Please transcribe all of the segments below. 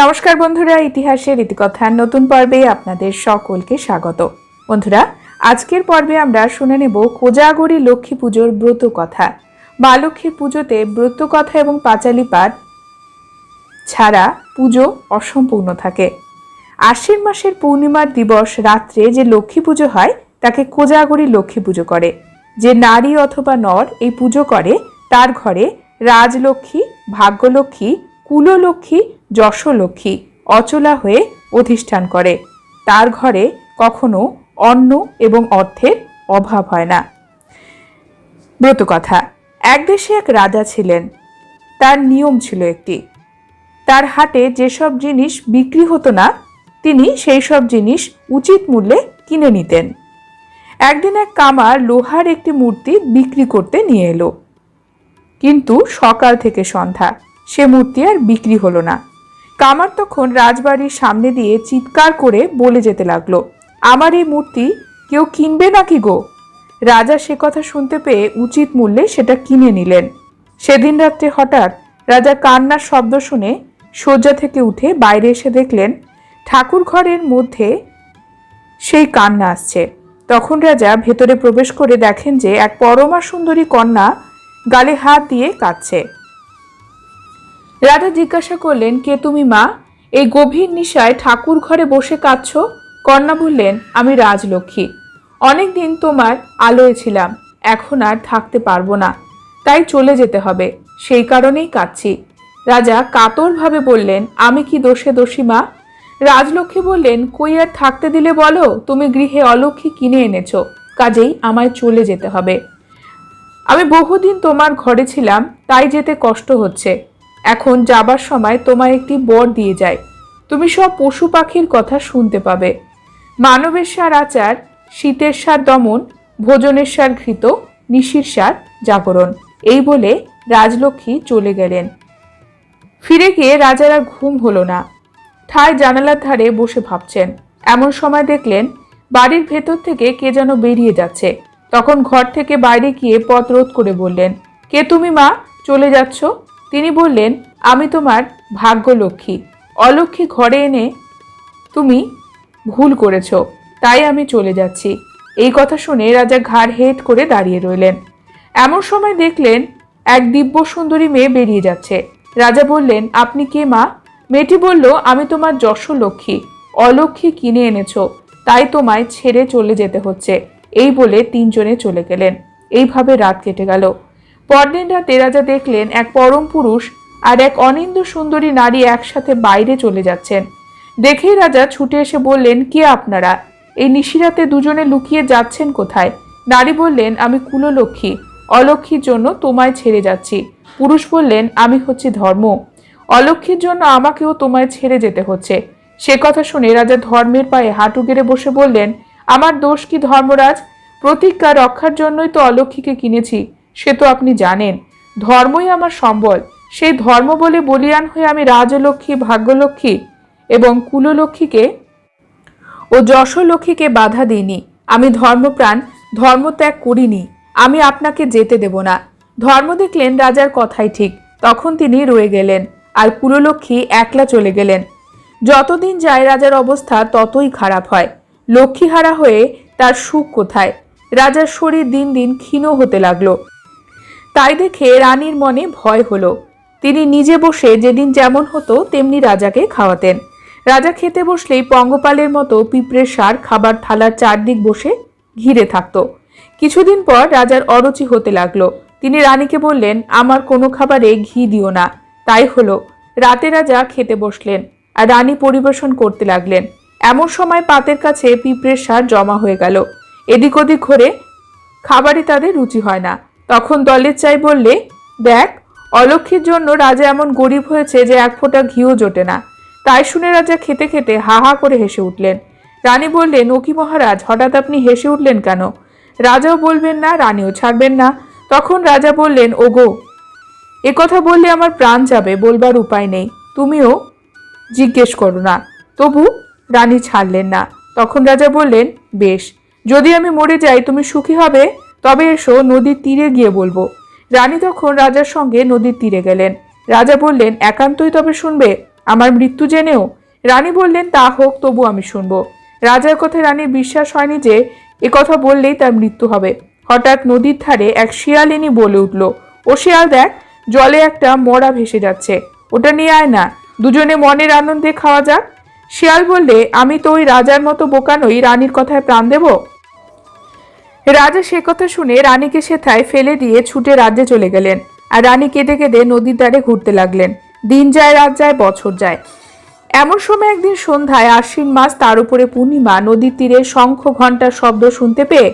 নমস্কার বন্ধুরা, ইতিহাসের ইতিকথার নতুন পর্বে আপনাদের সকলকে স্বাগত। বন্ধুরা, আজকের পর্বে আমরা শুনে নেব কোজাগরী লক্ষ্মী পুজোর ব্রত কথা। মা লক্ষ্মীর পুজোতে ব্রত কথা এবং পাঁচালি পাঠ ছাড়া পুজো অসম্পূর্ণ থাকে। আশ্বিন মাসের পূর্ণিমার দিবস রাত্রে যে লক্ষ্মী পুজো হয়, তাকে কোজাগরী লক্ষ্মী পুজো করে। যে নারী অথবা নর এই পুজো করে, তার ঘরে রাজলক্ষ্মী, ভাগ্যলক্ষ্মী, কুললক্ষ্মী যশলক্ষ্মী অচলা হয়ে অধিষ্ঠান করে। তার ঘরে কখনো অন্ন এবং অর্থের অভাব হয় না। ব্রতকথা এক দেশে এক রাজা ছিলেন। তার নিয়ম ছিল একটি, তার হাটে যেসব জিনিস বিক্রি হতো না, তিনি সেই সব জিনিস উচিত মূল্যে কিনে নিতেন। একদিন এক কামার লোহার একটি মূর্তি বিক্রি করতে নিয়ে এলো। কিন্তু সকাল থেকে সন্ধ্যা, সে মূর্তি আর বিক্রি হলো না। কামার তখন রাজবাড়ির সামনে দিয়ে চিৎকার করে বলে যেতে লাগল, আমার এই মূর্তি কেউ কিনবে নাকি গো? রাজা সে কথা শুনতে পেয়ে উচিত মূল্যে সেটা কিনে নিলেন। সেদিন রাত্রে হঠাৎ রাজা কান্নার শব্দ শুনে শয্যা থেকে উঠে বাইরে এসে দেখলেন, ঠাকুর ঘরের মধ্যে সেই কান্না আসছে। তখন রাজা ভেতরে প্রবেশ করে দেখেন যে এক পরমা সুন্দরী কন্যা গালে হাত দিয়ে কাঁদছে। রাজা জিজ্ঞাসা করলেন, কে তুমি, মা? এই গভীর নিশায় ঠাকুর ঘরে বসে কাঁদছ? কন্যা বললেন, আমি রাজলক্ষ্মী। অনেক দিন তোমার আলোয় ছিলাম, এখন আর থাকতে পারব না। তাই চলে যেতে হবে, সেই কারণেই কাঁদছি। রাজা কাতরভাবে বললেন, আমি কি দোষে দোষী, মা? রাজলক্ষ্মী বললেন, কই আর থাকতে দিলে বলো, তুমি গৃহে অলক্ষ্মী কিনে এনেছো, কাজেই আমায় চলে যেতে হবে। আমি বহুদিন তোমার ঘরে ছিলাম, তাই যেতে কষ্ট হচ্ছে। এখন যাবার সময় তোমায় একটি বর দিয়ে যায়। তুমি সব পশু পাখির কথা শুনতে পাবে। মানবের সার আচার, শীতের সার দমন, ভোজনের সার ঘৃত, নিশির সার জাগরণ। এই বলে রাজলক্ষ্মী চলে গেলেন। ফিরে গিয়ে রাজার ঘুম হলো না। ঠায় জানালার ধারে বসে ভাবছেন। এমন সময় দেখলেন, বাড়ির ভেতর থেকে কে যেন বেরিয়ে যাচ্ছে। তখন ঘর থেকে বাইরে গিয়ে পথ রোধ করে বললেন, কে তুমি মা? চলে যাচ্ছ? তিনি বললেন, আমি তোমার ভাগ্যলক্ষ্মী। অলক্ষ্মী ঘরে এনে তুমি ভুল করেছ, তাই আমি চলে যাচ্ছি। এই কথা শুনে রাজা ঘাড় হেট করে দাঁড়িয়ে রইলেন। এমন সময় দেখলেন, এক দিব্য সুন্দরী মেয়ে বেরিয়ে যাচ্ছে। রাজা বললেন, আপনি কে মা? মেয়েটি বলল, আমি তোমার যশলক্ষ্মী অলক্ষ্মী কিনে এনেছ, তাই তোমায় ছেড়ে চলে যেতে হচ্ছে। এই বলে তিনজনে চলে গেলেন। এইভাবে রাত কেটে গেল। পরদিন রাতে রাজা দেখলেন এক পরম পুরুষ আর এক অনিন্দ সুন্দরী নারী একসাথে বাইরে চলে যাচ্ছেন। দেখেই রাজা ছুটে এসে বললেন, কে আপনারা? এই নিশিরাতে দুজনে লুকিয়ে যাচ্ছেন কোথায়? নারী বললেন, আমি কুললক্ষ্মী। অলক্ষ্মীর জন্য তোমায় ছেড়ে যাচ্ছি। পুরুষ বললেন, আমি হচ্ছি ধর্ম। অলক্ষ্মীর জন্য আমাকেও তোমায় ছেড়ে যেতে হচ্ছে। সে কথা শুনে রাজা ধর্মের পায়ে হাঁটু গেড়ে বসে বললেন, আমার দোষ কি ধর্মরাজ? প্রতিজ্ঞা রক্ষার জন্যই তো অলক্ষ্মীকে কিনেছি। সে তো আপনি জানেন। ধর্মই আমার সম্বল। সেই ধর্ম বলে বলিয়ান হয়ে আমি রাজলক্ষ্মী, ভাগ্যলক্ষ্মী এবং কুললক্ষ্মীকে ও যশলক্ষ্মীকে বাধা দিইনি। আমি ধর্মপ্রাণ, ধর্মত্যাগ করিনি। আমি আপনাকে যেতে দেব না। ধর্ম দেখলেন রাজার কথাই ঠিক। তখন তিনি রয়ে গেলেন আর কুললক্ষ্মী একলা চলে গেলেন। যতদিন যায় রাজার অবস্থা ততই খারাপ হয়। লক্ষ্মীহারা হয়ে তার সুখ কোথায়? রাজার শরীর দিন দিন ক্ষীণ হতে লাগল। তাই দেখে রানীর মনে ভয় হলো। তিনি নিজে বসে যেদিন যেমন হতো, তেমনি রাজাকে খাওয়াতেন। রাজা খেতে বসলেই পঙ্গপালের মতো পিঁপড়ের সার খাবার থালার চারদিক বসে ঘিরে থাকত। কিছুদিন পর রাজার অরুচি হতে লাগল। তিনি রানীকে বললেন, আমার কোনো খাবারে ঘি দিও না। তাই হলো। রাতে রাজা খেতে বসলেন আর রানী পরিবেশন করতে লাগলেন। এমন সময় পাতের কাছে পিঁপড়ের সার জমা হয়ে গেল। এদিক ওদিক ঘরে খাবারে তাদের রুচি হয় না। তখন দলের চাই বললে, দেখ, অলক্ষীর জন্য রাজা এমন গরিব হয়েছে যে এক ফোঁটা ঘিও জোটে না। তাই শুনে রাজা খেতে খেতে হা হা করে হেসে উঠলেন। রানী বললেন, ও কি মহারাজ, হঠাৎ আপনি হেসে উঠলেন কেন? রাজাও বলবেন, না, রানীও ছাড়বেন না। তখন রাজা বললেন, ওগো, এ কথা বললে আমার প্রাণ যাবে, বলবার উপায় নেই। তুমিও জিজ্ঞেস করো না। তবু রানী ছাড়লেন না। তখন রাজা বললেন, বেশ, যদি আমি মরে যাই, তুমি সুখী হবে? তবে এসো নদীর তীরে গিয়ে বলব। রানী তখন রাজার সঙ্গে নদীর তীরে গেলেন। রাজা বললেন, একান্তই তবে শুনবে? আমার মৃত্যু জেনেও? রানী বললেন, তা হোক, তবু আমি শুনব। রাজার কথা রানীর বিশ্বাস হয়নি যে এ কথা বললেই তার মৃত্যু হবে। হঠাৎ নদীর ধারে এক শিয়ালিনী বলে উঠল, ও শিয়াল দেখ, জলে একটা মরা ভেসে যাচ্ছে। ওটা নিয়ে আয় না, দুজনে মনের আনন্দে খাওয়া যাক। শিয়াল বললে, আমি তো ওই রাজার মতো বোকা নই, রানীর কথায় প্রাণ দেব? রাজা সে কথা শুনে রানীকে সেথায় ফেলে দিয়ে ছুটে রাজ্যে চলে গেলেন। আর রানী কেঁদে কেঁদে নদীর ধারে ঘুরতে লাগলেন। দিন যায়, রাত যায়, বছর যায়। এমন সময় একদিন সন্ধ্যায় আশ্বিন মাস তার উপরে পূর্ণিমা, নদীর তীরে শঙ্খ ঘণ্টার শব্দ শুনতে পেয়ে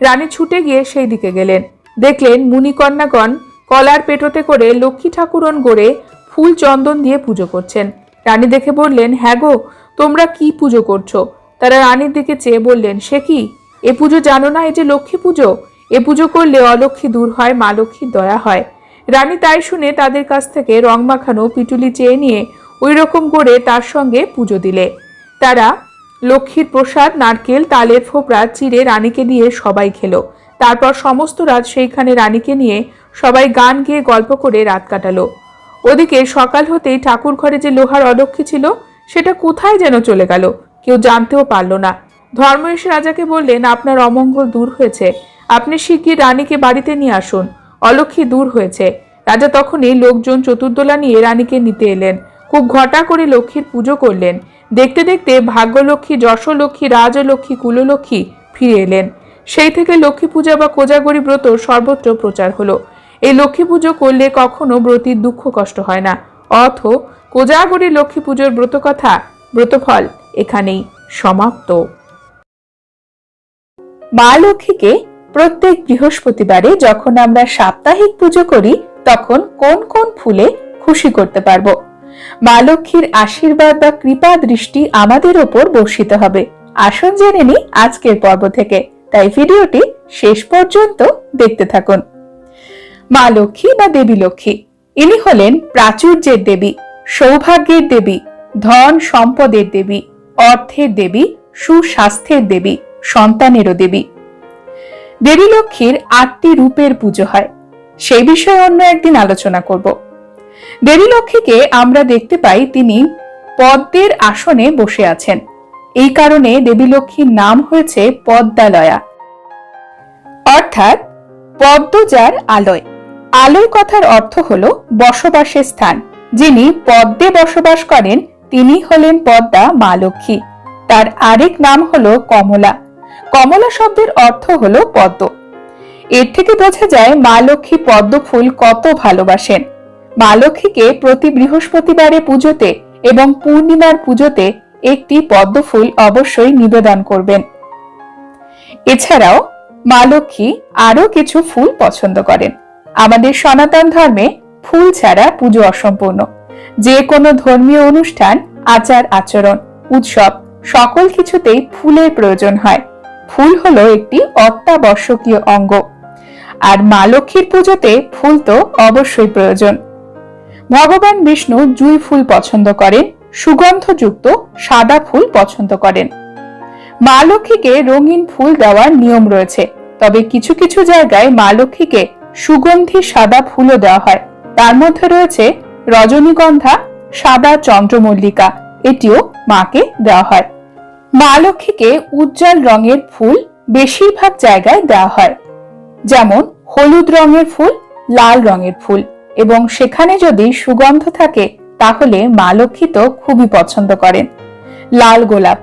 রানী ছুটে গিয়ে সেই দিকে গেলেন। দেখলেন মুনিকন্যাগণ কলার পেটোতে করে লক্ষ্মী ঠাকুরন গড়ে ফুল চন্দন দিয়ে পুজো করছেন। রানী দেখে বললেন হ্যাঁ গো, তোমরা কি পুজো করছ? তারা রানীর দিকে চেয়ে বললেন, সে কি? এ পুজো জানো না এই যে লক্ষ্মী পুজো? এ পুজো করলে অলক্ষ্মী দূর হয়, মা লক্ষ্মীর দয়া হয়। রানী তাই শুনে তাদের কাছ থেকে রং মাখানো পিটুলি চেয়ে নিয়ে ওই রকম করে তার সঙ্গে পুজো দিলে। তারা লক্ষ্মীর প্রসাদ, নারকেল, তালের ফোপড়া চিড়ে রানীকে দিয়ে সবাই খেলো। তারপর সমস্ত রাত সেইখানে রানীকে নিয়ে সবাই গান গেয়ে গল্প করে রাত কাটালো। ওদিকে সকাল হতেই ঠাকুর ঘরে যে লোহার অলক্ষ্মী ছিল, সেটা কোথায় যেন চলে গেল, কেউ জানতেও পারল না। ধর্ম এসে রাজাকে বললেন, আপনার অমঙ্গল দূর হয়েছে। আপনি শিগগির রানীকে বাড়িতে নিয়ে আসুন। অলক্ষ্মী দূর হয়েছে। রাজা তখনই লোকজন চতুর্দোলা নিয়ে রানীকে নিতে এলেন। খুব ঘটা করে লক্ষ্মীর পুজো করলেন। দেখতে দেখতে ভাগ্যলক্ষ্মী, যশলক্ষ্মী, রাজলক্ষ্মী, কুললক্ষ্মী ফিরে এলেন। সেই থেকে লক্ষ্মী পূজা বা কোজাগরী ব্রত সর্বত্র প্রচার হলো। এই লক্ষ্মী পুজো করলে কখনো ব্রতীর দুঃখ কষ্ট হয় না। অথ কোজাগরী লক্ষ্মী পুজোর ব্রত কথা ব্রতফল এখানেই সমাপ্ত। মা লক্ষ্মীকে প্রত্যেক বৃহস্পতিবারে যখন আমরা সাপ্তাহিক পুজো করি, তখন কোন কোন ফুলে খুশি করতে পারব? মা লক্ষ্মীর আশীর্বাদ বা কৃপা দৃষ্টি আমাদের ওপর বর্ষিত হবে। আসুন জেনে নি আজকের পর্ব থেকে। তাই ভিডিওটি শেষ পর্যন্ত দেখতে থাকুন। মা লক্ষ্মী বা দেবী লক্ষ্মী। ইনি হলেন প্রাচুর্যের দেবী, সৌভাগ্যের দেবী, ধন সম্পদের দেবী, অর্থের দেবী, সুস্বাস্থ্যের দেবী। সন্তানেরও দেবী। দেবী লক্ষ্মীর আটটি রূপের পুজো হয়। সেই বিষয়ে অন্য একদিন আলোচনা করব। দেবী লক্ষ্মীকে আমরা দেখতে পাই তিনি পদ্মের আসনে বসে আছেন। এই কারণে দেবী লক্ষ্মীর নাম হয়েছে পদ্মালয়া। অর্থাৎ পদ্মজার আলয়। আলয় কথার অর্থ হল বসবাসের স্থান। যিনি পদ্মে বসবাস করেন, তিনি হলেন পদ্মা মা লক্ষ্মী। তার আরেক নাম হল কমলা। কমলা শব্দের অর্থ হলো পদ্ম। এর থেকে বোঝা যায় মা লক্ষ্মী পদ্ম ফুল কত ভালোবাসেন। মা লক্ষ্মীকে প্রতি বৃহস্পতিবারে পুজোতে এবং পূর্ণিমার পুজোতে একটি পদ্ম ফুল অবশ্যই নিবেদন করবেন। এছাড়াও মা লক্ষ্মী আরও কিছু ফুল পছন্দ করেন। আমাদের সনাতন ধর্মে ফুল ছাড়া পুজো অসম্পূর্ণ। যে কোনো ধর্মীয় অনুষ্ঠান, আচার, আচরণ, উৎসব সকল কিছুতেই ফুলের প্রয়োজন হয়। ফুল হলো একটি অত্যাবশ্যকীয় অঙ্গ। আর মা লক্ষ্মীর পুজোতে ফুল তো অবশ্যই প্রয়োজন। ভগবান বিষ্ণু জুই ফুল পছন্দ করেন, সুগন্ধযুক্ত সাদা ফুল পছন্দ করেন। মা লক্ষ্মীকে রঙিন ফুল দেওয়ার নিয়ম রয়েছে, তবে কিছু কিছু জায়গায় মা লক্ষ্মীকে সুগন্ধি সাদা ফুলও দেওয়া হয়। তার মধ্যে রয়েছে রজনীগন্ধা, সাদা চন্দ্রমল্লিকা, এটিও মাকে দেওয়া হয়। মা লক্ষ্মীকে উজ্জ্বল রঙের ফুল বেশিরভাগ জায়গায় দেওয়া হয়। যেমন হলুদ রঙের ফুল, লাল রঙের ফুল। এবং সেখানে যদি সুগন্ধ থাকে, তাহলে মা লক্ষ্মী তো খুবই পছন্দ করেন। লাল গোলাপ।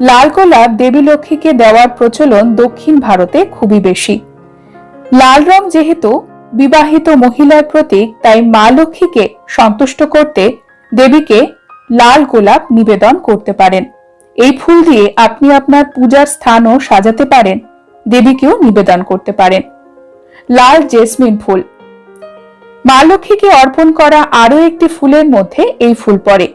লাল গোলাপ দেবী লক্ষ্মীকে দেওয়ার প্রচলন দক্ষিণ ভারতে খুবই বেশি। লাল রং যেহেতু বিবাহিত মহিলার প্রতীক, তাই মা লক্ষ্মীকে সন্তুষ্ট করতে দেবীকে লাল গোলাপ নিবেদন করতে পারেন। এই ফুল দিয়ে আপনি আপনার পূজার স্থানও সাজাতে পারেন, দেবীকেও নিবেদন করতে পারেন। লাল জেসমিন ফুল। মা লক্ষ্মীকে অর্পণ করা আরও একটি ফুলের মধ্যে এই ফুল পড়ে।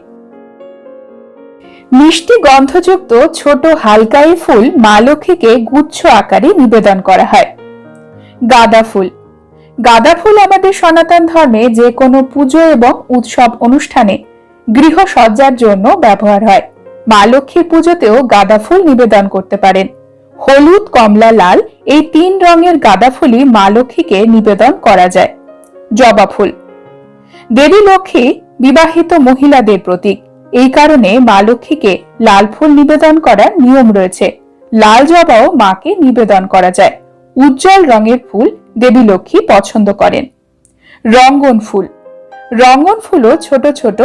মিষ্টি গন্ধযুক্ত ছোট হালকা এই ফুল মা লক্ষ্মীকে গুচ্ছ আকারে নিবেদন করা হয়। গাঁদা ফুল। গাঁদা ফুল আমাদের সনাতন ধর্মে যে কোনো পুজো এবং উৎসব অনুষ্ঠানে গৃহসজ্জার জন্য ব্যবহার হয়। মা লক্ষ্মীর পুজোতেও গাঁদা ফুল নিবেদন করতে পারেন। হলুদ, কমলা, লাল এই তিন রঙের গাঁদা ফুলই মা লক্ষ্মীকে নিবেদন করা যায়। জবা ফুল। দেবী লক্ষ্মী বিবাহিত মহিলাদের প্রতীক। এই কারণে মা লক্ষ্মীকে লাল ফুল নিবেদন করার নিয়ম রয়েছে। লাল জবাও মাকে নিবেদন করা যায়। উজ্জ্বল রঙের ফুল দেবী লক্ষ্মী পছন্দ করেন। রঙ্গন ফুল। রঙ্গন ফুলও ছোট ছোট,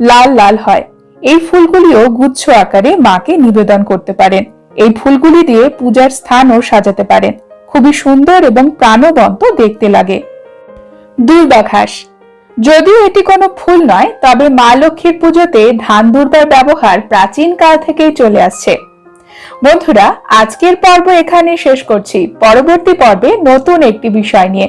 লাল লাল হয়। এই ফুলগুলিও গুচ্ছ আকারে মাকে নিবেদন করতে পারেন। এই ফুলগুলি দিয়ে পূজার স্থানও সাজাতে পারেন। খুবই সুন্দর এবং প্রাণবন্ত দেখতে লাগে। দুর্বাঘাস যদিও এটি কোনো ফুল নয়, তবে মা লক্ষ্মীর পুজোতে ধান দুর্বার ব্যবহার প্রাচীন কাল থেকেই চলে আসছে। বন্ধুরা, আজকের পর্ব এখানে শেষ করছি। পরবর্তী পর্বে নতুন একটি বিষয় নিয়ে।